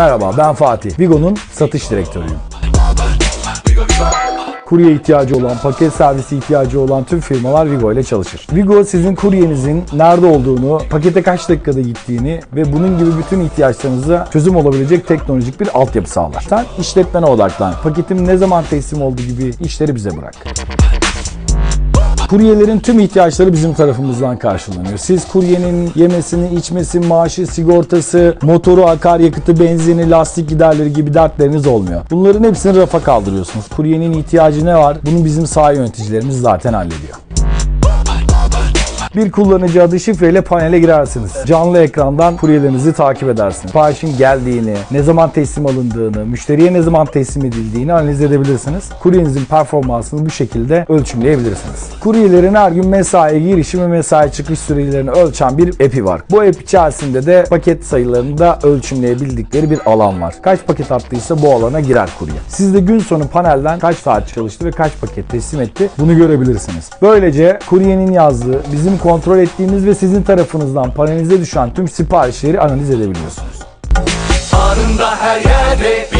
Merhaba ben Fatih. Vigo'nun satış direktörüyüm. Kurye ihtiyacı olan, paket servisi ihtiyacı olan tüm firmalar Vigo ile çalışır. Vigo sizin kuryenizin nerede olduğunu, pakete kaç dakikada gittiğini ve bunun gibi bütün ihtiyaçlarınıza çözüm olabilecek teknolojik bir altyapı sağlar. Sen işletmene odaklan. Paketim ne zaman teslim oldu gibi işleri bize bırak. Kuryelerin tüm ihtiyaçları bizim tarafımızdan karşılanıyor. Siz kuryenin yemesini, içmesi, maaşı, sigortası, motoru, akaryakıtı, benzini, lastik giderleri gibi dertleriniz olmuyor. Bunların hepsini rafa kaldırıyorsunuz. Kuryenin ihtiyacı ne var? Bunu bizim sağ yöneticilerimiz zaten hallediyor. Bir kullanıcı adı şifreyle panele girersiniz. Canlı ekrandan kuryelerinizi takip edersiniz. Siparişin geldiğini, ne zaman teslim alındığını, müşteriye ne zaman teslim edildiğini analiz edebilirsiniz. Kuryenizin performansını bu şekilde ölçümleyebilirsiniz. Kuryelerin her gün mesai girişi ve mesai çıkış sürelerini ölçen bir app'i var. Bu app içerisinde de paket sayılarını da ölçümleyebildikleri bir alan var. Kaç paket attıysa bu alana girer kurye. Siz de gün sonu panelden kaç saat çalıştı ve kaç paket teslim etti bunu görebilirsiniz. Böylece kuryenin yazdığı, bizim kontrol ettiğimiz ve sizin tarafınızdan panelinize düşen tüm siparişleri analiz edebiliyorsunuz. Anında her yerde